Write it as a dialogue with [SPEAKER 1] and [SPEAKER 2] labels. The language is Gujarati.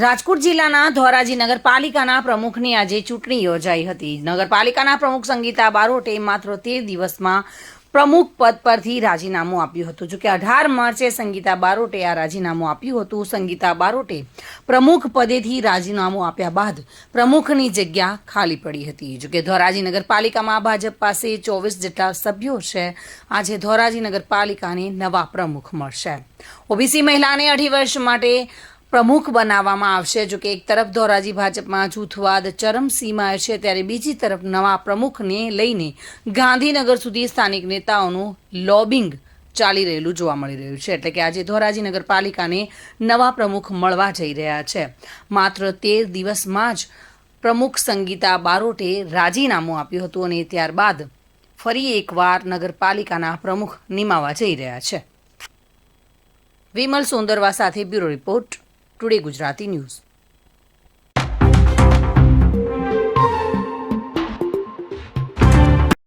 [SPEAKER 1] રાજકોટ જિલ્લાના ધોરાજી નગરપાલિકાના પ્રમુખની આજે ચૂંટણી યોજાઈ હતી. નગરપાલિકાના પ્રમુખ સંગીતા બારોટે માત્ર તેર દિવસમાં પ્રમુખ પદ પરથી રાજીનામું આપ્યું હતું. જોકે અઢાર માર્ચે સંગીતા બારોટે આ રાજીનામું આપ્યું હતું. સંગીતા બારોટે પ્રમુખ પદેથી રાજીનામું આપ્યા બાદ પ્રમુખની જગ્યા ખાલી પડી હતી. જોકે ધોરાજી નગરપાલિકામાં ભાજપ પાસે ચોવીસ જેટલા સભ્યો છે. આજે ધોરાજી નગરપાલિકાને નવા પ્રમુખ મળશે. ઓબીસી મહિલાને અઢી વર્ષ માટે પ્રમુખ બનાવવામાં આવશે. જો કે એક તરફ ધોરાજી ભાજપમાં જૂથવાદ ચરમસીમાએ છે, ત્યારે બીજી તરફ નવા પ્રમુખને લઈને ગાંધીનગર સુધી સ્થાનિક નેતાઓનું લોબિંગ ચાલી રહેલું જોવા મળી રહ્યું છે. એટલે કે આજે ધોરાજી નગરપાલિકાને નવા પ્રમુખ મળવા જઈ રહ્યા છે. માત્ર તેર દિવસમાં જ પ્રમુખ સંગીતા બારોટે રાજીનામું આપ્યું હતું અને ત્યારબાદ ફરી એકવાર નગરપાલિકાના પ્રમુખ નિમાવા જઈ રહ્યા છે. વિમલ સુંદરવા સાથે bureau report. Today Gujarati news